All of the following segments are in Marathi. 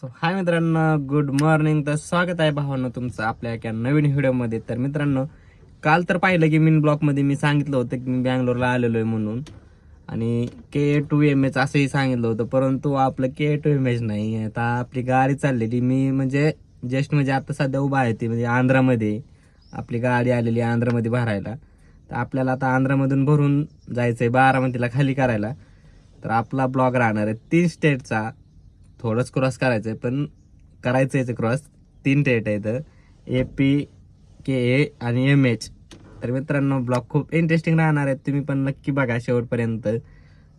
सो हाय मित्रांनो गुड मॉर्निंग तर स्वागत आहे भावांनो तुमचं आपल्या एका नवीन व्हिडिओमध्ये. तर मित्रांनो काल तर पाहिलं की मिन ब्लॉकमध्ये मी सांगितलं होतं की मी बँगलोरला आलेलो आहे म्हणून. आणि के टू एम एच असंही सांगितलं होतं परंतु आपलं के टू एम एच नाही. आता आपली गाडी चाललेली मी म्हणजे जस्ट म्हणजे आता सध्या उभा आहे ती म्हणजे आंध्रामध्ये. आपली गाडी आलेली आहे आंध्रामध्ये भरायला. तर आपल्याला आता आंध्रामधून भरून जायचं आहे बारामतीला खाली करायला. तर आपला ब्लॉग राहणार आहे तीन स्टेटचा थोडंच क्रॉस करायचं आहे पण करायचं आहे क्रॉस तीन स्टेट आहेत. ए पी के ए आणि एम एच तर मित्रांनो ब्लॉग खूप इंटरेस्टिंग राहणार आहेत. तुम्ही पण नक्की बघा शेवटपर्यंत.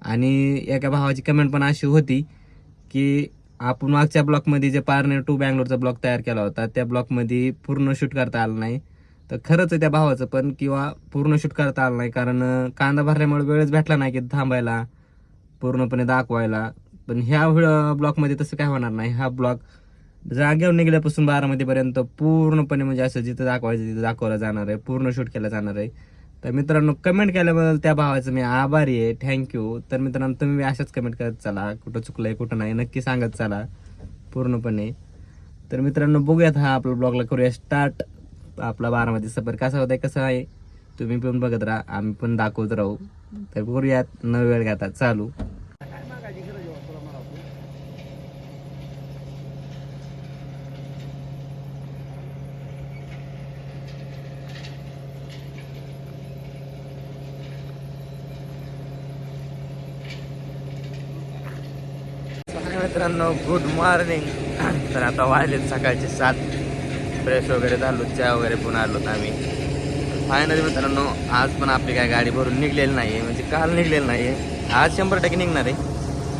आणि एका भावाची कमेंट पण अशी होती की आपण मागच्या ब्लॉकमध्ये जे पार्नर टू बँगलोरचा ब्लॉक तयार केला होता त्या ब्लॉकमध्ये पूर्ण शूट करता आलं नाही. तर खरंच आहे त्या भावाचं पण किंवा पूर्ण शूट करता आलं नाही. कारण कांदा भरल्यामुळे वेळच भेटला नाही की थांबायला पूर्णपणे दाखवायला. पण ह्या ब्लॉकमध्ये तसं काय होणार नाही. हा ब्लॉक जागेवर निघल्यापासून बारामतीपर्यंत पूर्णपणे म्हणजे असं जिथं दाखवायचं तिथं दाखवलं जाणार आहे. पूर्ण शूट केलं जाणार आहे. तर मित्रांनो कमेंट केल्याबद्दल त्या भावाचं मी आभारी आहे. थँक्यू तर मित्रांनो तुम्ही अशाच कमेंट करत चला. कुठं चुकलंय कुठं नाही नक्की सांगत चला. पूर्णपणे. तर मित्रांनो बघूयात हा आपला ब्लॉगला करूया स्टार्ट आपला बारामती सफर कसा होता कसं आहे तुम्ही पण बघत राहा. आम्ही पण दाखवत राहू. तर करूयात. न वेळ घाता चालू हाय मित्रांनो गुड मॉर्निंग तर आता वाजलेत सकाळचे सात. फ्रेश वगैरे झालो चहा वगैरे पण आलो आम्ही. फायनली मित्रांनो आज पण आपली काय गाडी भरून निघलेली नाही आहे म्हणजे काल निघलेली नाही आहे आज शंभर टक्के निघणार आहे.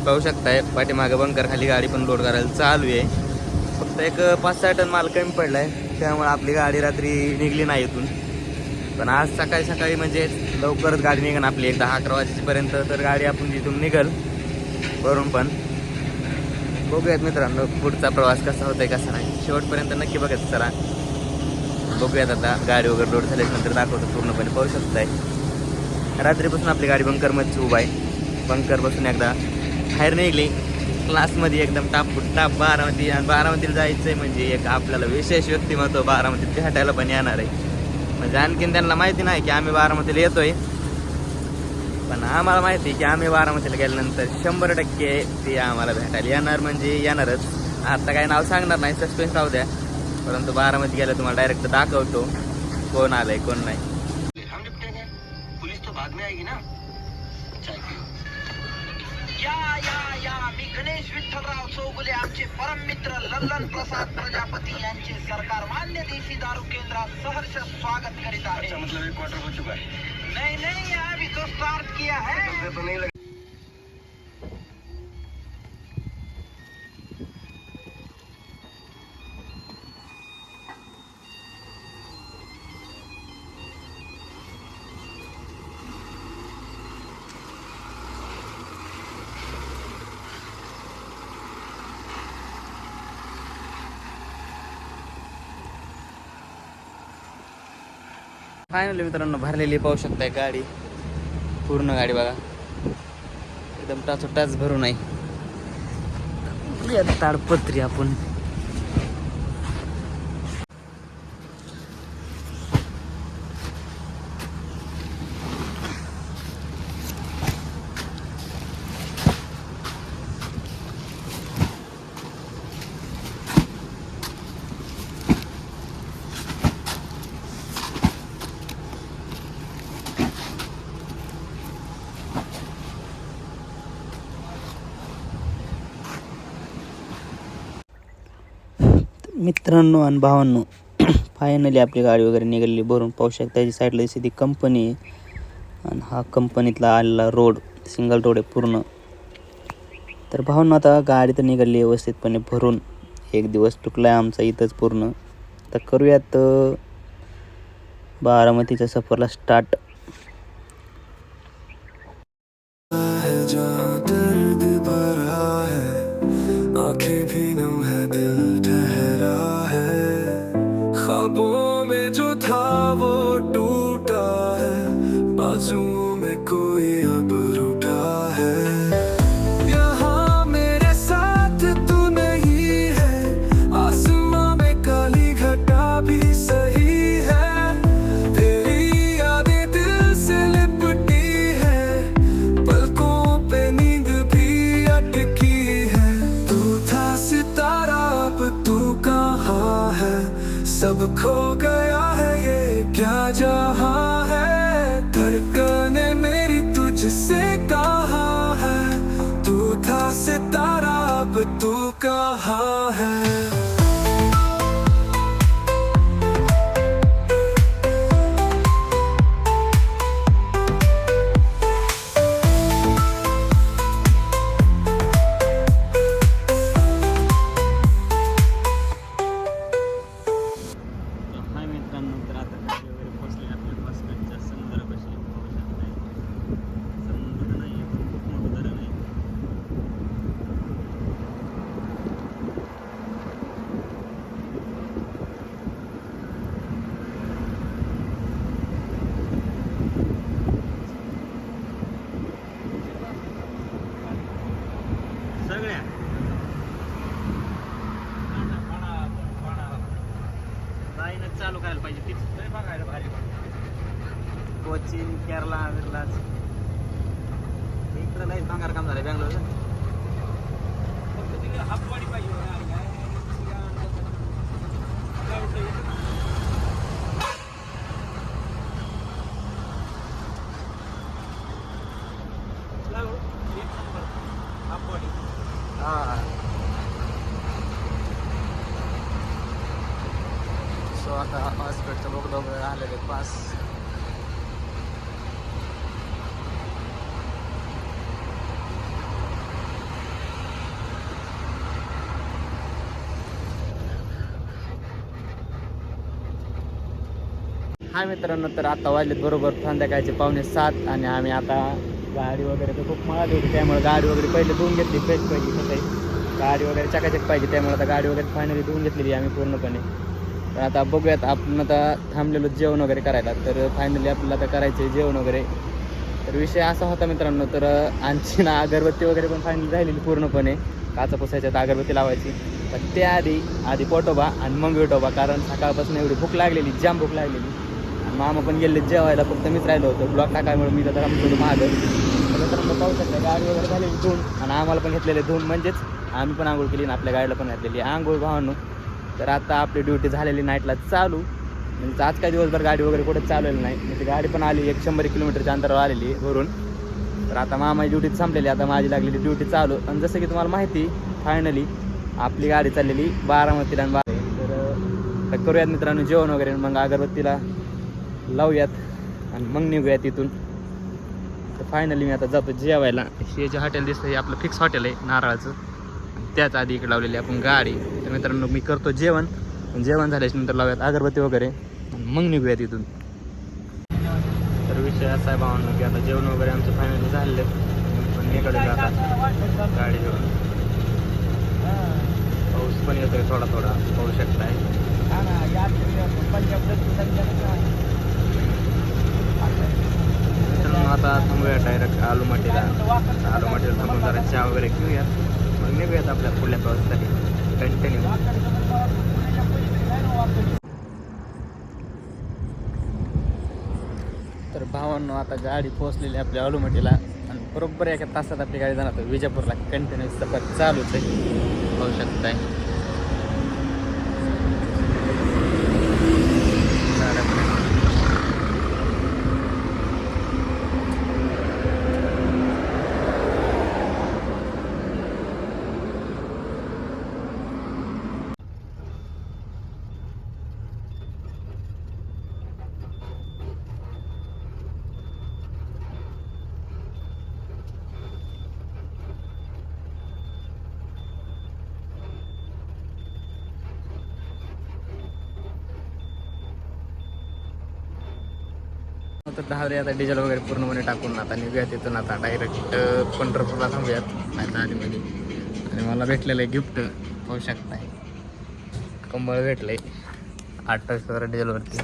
पाहू शकताय पाठीमागं बंकर खाली गाडी पण लोड करायला चालू आहे. फक्त एक पाच सहा टन माल कमी पडला आहे त्यामुळे आपली गाडी रात्री निघली नाही इथून. पण आज सकाळी सकाळी म्हणजे लवकरच गाडी निघेन आपली. एक दहा अकरा वाजेपर्यंत तर गाडी आपण तिथून निघल. भरून पण. बघूयात मित्रांनो पुढचा प्रवास कसा होतोय कसा नाही. शेवटपर्यंत नक्की बघायचं चला. बघूयात आता गाडी वगैरे लोड झाल्यानंतर दाखवतो पूर्णपणे. पाहू शकताय. रात्रीपासून आपली गाडी बंकरमध्येच उभा आहे. बंकर बसून एकदा बाहेर निघली. क्लासमध्ये एकदम टाप टाप बारामती आणि बारामतीला जायचं आहे म्हणजे एक आपल्याला विशेष व्यक्तिमत्व बारामतीत भेटायला पण येणार आहे. म्हणजे आणखीन त्यांना माहिती नाही की आम्ही बारामतीला येतोय. पण आम्हाला माहिती की आम्ही बारामतीला गेल्यानंतर शंभर टक्के ते आम्हाला भेटायला येणार म्हणजे येणारच. आता काय नाव सांगणार नाही सस्पेन्स राहू द्या. परंतु बारामती गेलं तुम्हाला डायरेक्ट दाखवतो. कोण आलंय कोण नाही. या या. मी गणेश विठ्ठलराव चौगुले आमचे परम मित्र लल्लन प्रसाद प्रजापती यांचे सरकार मान्य देशी दारू केंद्रात सहर्ष स्वागत करीत आहे. मतलब एक क्वार्टर हो चुका है नहीं नहीं अभी तो स्टार्ट किया है. तो नहीं फायनली मित्रांनो भरलेली पाहू शकताय गाडी. पूर्ण गाडी बघा. एकदम टाच भरून आहे ताडपत्री आपण. मित्रांनो आणि भावांनो फायनली आपली गाडी वगैरे निघालेली भरून पाहू शकता. त्याची साईडला दिसते ती कंपनी आहे. आणि हा कंपनीतला आलेला रोड सिंगल रोड आहे पूर्ण. तर भावांनो आता गाडी तर निघाली व्यवस्थितपणे भरून. एक दिवस टुकला आहे आमचा इथंच पूर्ण. तर करूयात बारामतीच्या सफरला स्टार्ट हा मित्रांनो तर आता वाजलेत बरोबर संध्याकाळचे पावणे सात आणि आम्ही आता गाडी वगैरे तर खूप महाग होती त्यामुळे गाडी वगैरे पहिले धुवून घेतली फ्रेश पाहिजे कसं गाडी वगैरे चकाचक पाहिजे त्यामुळे आता गाडी वगैरे फायनली धुवून घेतलेली आम्ही पूर्णपणे. तर आता बघूयात आपण आता थांबलेलो जेवण वगैरे करायला तर फायनली आपल्याला आता करायचं जेवण वगैरे. तर विषय असा होता मित्रांनो तर आणखी ना अगरबत्ती वगैरे पण फायनली राहिलेली पूर्णपणे. काचा पुसायच्या अगरबत्ती लावायची. पण त्याआधी आधी पोटोबा आणि मग विटोबा कारण सकाळपासून एवढी भूक लागलेली जाम भूक लागलेली. मामा पण गेले जेवायला फक्त मीच राहिलो होतो. ब्लॉक टाकायमुळे मी तर थोडं मागं. तर मग पाहू शकता गाडी वगैरे झालेली धुवून आणि आम्हाला पण घेतलेले धुवून म्हणजेच आम्ही पण आंघोळ केली आणि आपल्या गाडीला पण घातलेली. आंघोळ भावांनो. तर आता आपली ड्युटी झालेली नाईटला चालू. म्हणजे आज काय दिवसभर गाडी वगैरे कुठे चालवली नाही. म्हणजे गाडी पण आली एक शंभर किलोमीटरच्या अंतरावर आलेली वरून. तर आता मामाची ड्युटी संपलेली आता माझी लागलेली ड्युटी चालू. आणि जसं की तुम्हाला माहिती फायनली आपली गाडी चाललेली बारामतीला आणि बारा तर तर करूयात मित्रांनो जेवण वगैरे. मग अगरबत्तीला लावूयात आणि मग निघूयात इथून. तर फायनली मी आता जातो जेवायला. हे जे हॉटेल दिसतं हे आपलं फिक्स हॉटेल आहे नारळाचं. त्याच आधी इकडे लावलेली आपण गाडी. तर मित्रांनो मी करतो जेवण. जेवण झाल्याच्यानंतर लावूयात अगरबत्ती वगैरे. आणि मग निघूयात इथून. तर विषय असा आहे भावांनो की आता जेवण वगैरे आमचं फायनली झालेलं आहे. पण इकडे आता गाडी घेऊन. पाऊस पण येतोय थोडा थोडा पाहू शकताय मित्रांनो आता थांबूया डायरेक्ट आलू माटीला आलू माटीला थांबून जरा चहा वगैरे घेऊया. मग निघूयात आपल्या पुढल्या प्रवासासाठी कंटिन्यू तर भावांनो आता गाडी पोहोचलेली आहे आपल्या आलूमटीला आणि बरोबर एका तासात आपली गाडी जाणार विजापूरला. कंटिन्यू सफर चालूच आहे. होऊ शकत आहे तर दहा आता डिझेल वगैरे पूर्णपणे टाकून आता निघूया तिथून आता डायरेक्ट पंढरपूरला थांबूयात. नाही तर आधीमध्ये आणि मला भेटलेलं आहे गिफ्ट पाहू नाही कंबळ भेटलंय. अठ्ठावीस हजार डिझेलवरती.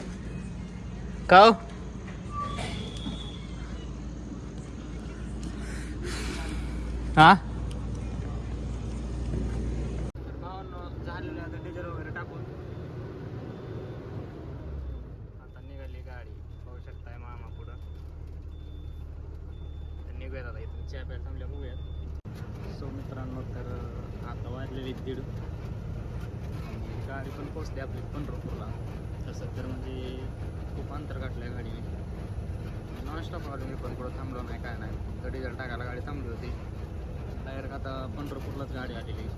का हो? हा झालेलं आता डिझेल वगैरे टाकून आता निघाली गाडी पाहू शकताय मामा पुढं तर निघूयात आता इथून चहा प्यायला थांबल्या बघूयात सो मित्रांनो तर आता वाजलेली दीड. गाडी पण पोचते आपली पंढरपूरला. तसं तर म्हणजे खूप अंतर गाठलं गाडीने. नॉनस्टॉप आलो मी पण कुठं थांबलो नाही काय नाही. तर डिझेल टाकायला गाडी थांबली होती. डायरेक्ट आता पंढरपूरलाच गाडी आलेली.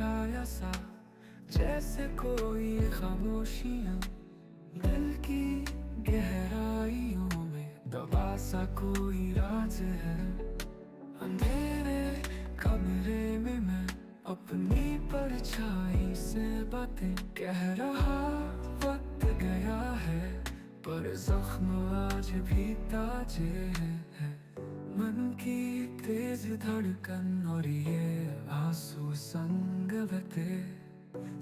साया सा जैसे कोई खामोशियां दिल की गहराइयों में दबा सा कोई राज है अंधेरे कमरे में मैं अपनी परछाई से बातें कह रहा वक्त गया है पर जख्म आज भी ताजे हैं मन की तेज धड़कन और ये आंसू संग बहते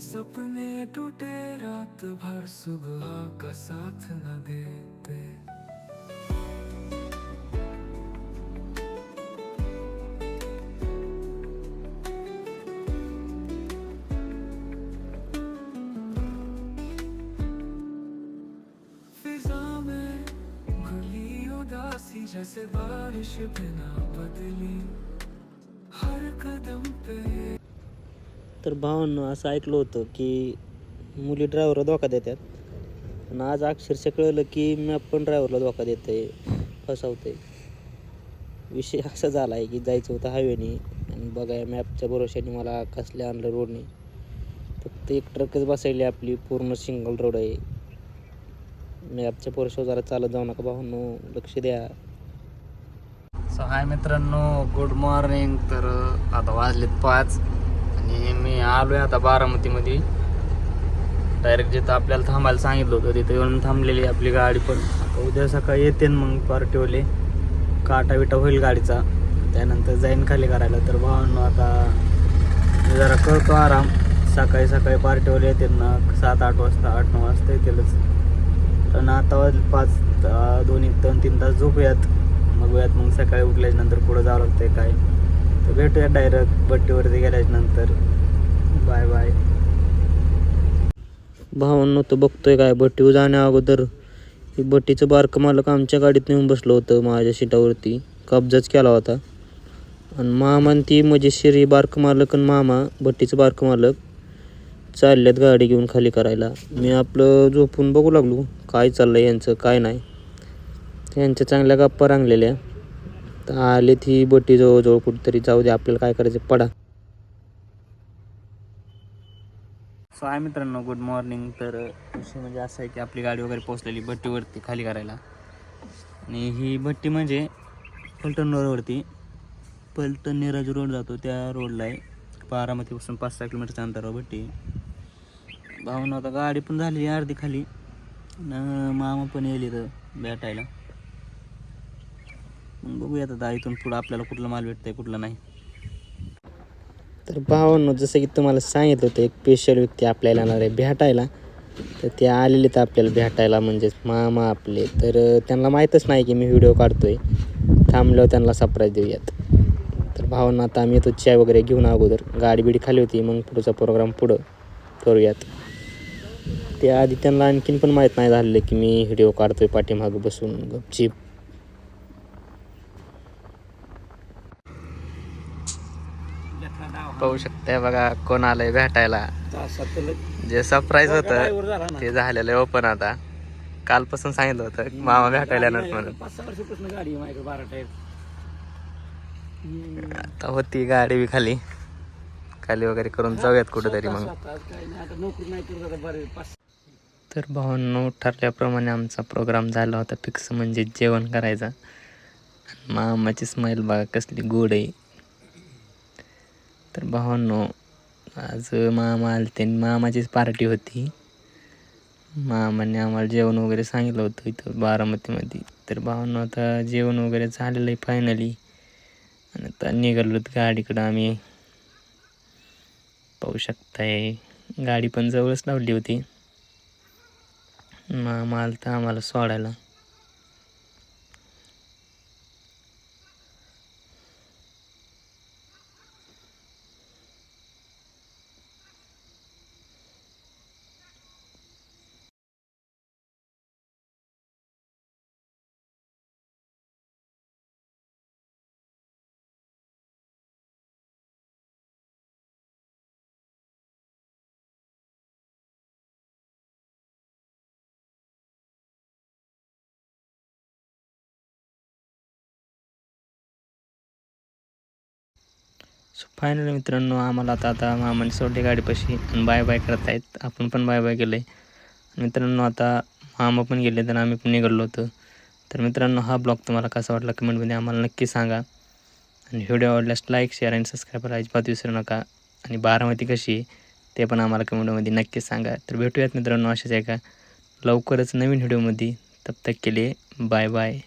सपने टूटे रात भर सुबह का साथ न देते। उदासी जैसे बारिश बिना बदली। तर भावांनो असं ऐकलं होतं की मुली ड्रायव्हरला धोका देतात. आणि आज अक्षरशः कळलं की मॅप पण ड्रायव्हरला धोका देत आहे फसवते विषय असा झाला आहे की जायचं होतं हायवेने आणि बघा मॅपच्या भरोशाने मला कसले आणलं रोडने फक्त एक ट्रकच बसायली आपली पूर्ण सिंगल रोड आहे. मॅपच्या भरोशावर जरा चालत जाऊ नका भावांनो लक्ष द्या. सो हाय मित्रांनो गुड मॉर्निंग तर आता वाजलेत पाच आणि मी आलो आहे आता बारामतीमध्ये. डायरेक्ट जिथं आपल्याला थांबायला सांगितलं होतं तिथं येऊन थांबलेली आहे आपली गाडी पण. आता उद्या सकाळी येते मग पार्टीवले. काटा विटा होईल गाडीचा. त्यानंतर जाईन खाली करायला. तर भावांनो आता जरा करतो आराम. सकाळी सकाळी पार्टीवाले येतील ना सात आठ वाजता आठ नऊ वाजता येतीलच. पण आता वाजले पाच दोन एक दोन तीन तास झोपूयात. मग वेळात मग सकाळी उठल्याच्या नंतर पुढं जावं लागतंय काय? तर भेटूया डायरेक्ट बट्टीवरती गेल्याच्यानंतर. बाय बाय भावांनो तो बघतोय काय? बट्टीवर जाण्या अगोदर ही बट्टीचं बारकं मालक आमच्या गाडीत नेऊन बसलो होतं माझ्या सीटावरती. कब्जाच केला होता. आणि मामा ती म्हणजे मजेशीर ही बारकं मालक आणि मामा बट्टीचं बारकं मालक चालल्यात गाडी घेऊन खाली करायला. मी आपलं झोपून बघू लागलो. काय चाललं यांचं? काय नाही. त्यांच्या चांगल्या गप्पा रांगलेल्या. तर आले ती बोटी जवळजवळ कुठेतरी. जाऊ दे आपल्याला काय करायचं पडा. सो आहे मित्रांनो गुड मॉर्निंग तर विषय म्हणजे असं आहे की आपली गाडी वगैरे पोचलेली भट्टीवरती खाली करायला. आणि ही भट्टी म्हणजे पलटण रोडवरती. पलटण निराज रोड जातो त्या रोडला आहे. बारामतीपासून पाच सहा किलोमीटरच्या अंतरावर भट्टी आहे. भावना आता गाडी पण झाली अर्धी खाली. न मामा पण येईल इथं भेटायला. मग बघूया आता इथून पुढं आपल्याला कुठला माल भेटतंय कुठला नाही. तर भावांनो जसं की तुम्हाला सांगितलं होतं एक स्पेशल व्यक्ती आपल्याला येणार आहे भेटायला. तर ते आलेले तर आपल्याला भेटायला म्हणजेच मामा आपले. तर त्यांना माहीतच नाही की मी व्हिडिओ काढतोय. थांबल्यावर त्यांना सरप्राईज देऊयात. तर भावांना आता आम्ही तो चाय वगैरे घेऊन अगोदर. गाडी बिडी खाली होती मग पुढचा प्रोग्राम पुढं करूयात. त्या आधी त्यांना आणखीन पण माहीत नाही झालेलं की मी व्हिडिओ काढतोय पाठीमागं बसून. गपचीप. पाहू शकताय बघा कोण आलंय भेटायला. जे सरप्राईज होतं ते झालेलं आहे ओपन आता. कालपासून सांगितलं होतं मामा भेटायला म्हणून. आता होती गाडी बी खाली. खाली वगैरे करून जाऊयात कुठेतरी मग. तर भावांनो ठरल्याप्रमाणे आमचा प्रोग्राम झाला होता फिक्स म्हणजे जेवण करायचा. मामाची स्माईल बघा कसली गोड आहे. तर भावांनो आज मामा आले आणि मामाचीच पार्टी होती. मामाने आम्हाला जेवण वगैरे सांगितलं होतं इथं बारामतीमध्ये. तर भावांनो आता जेवण वगैरे झालेलं आहे फायनली आणि आता निघालो गाडीकडं आम्ही. पाहू शकताय गाडी पण जवळच लावली होती. मामा आलता आम्हाला सोडायला. सो फायनली मित्रांनो आम्हाला आता आता मामाने सोडली गाडीपाशी आणि बाय बाय करत आहेत आपण पण बाय बाय केलं आहे मित्रांनो आता मामा पण गेले तर आम्ही पण निघालो होतो. तर मित्रांनो हा ब्लॉग तुम्हाला कसा वाटला कमेंटमध्ये आम्हाला नक्की सांगा. आणि व्हिडिओ आवडल्यास लाईक शेअर आणि सबस्क्राईब करायला अजिबात विसरू नका. आणि बारामती कशी आहे ते पण आम्हाला कमेंटमध्ये नक्की सांगा. तर भेटूयात मित्रांनो अशाच एका लवकरच नवीन व्हिडिओमध्ये तब तक केले बाय बाय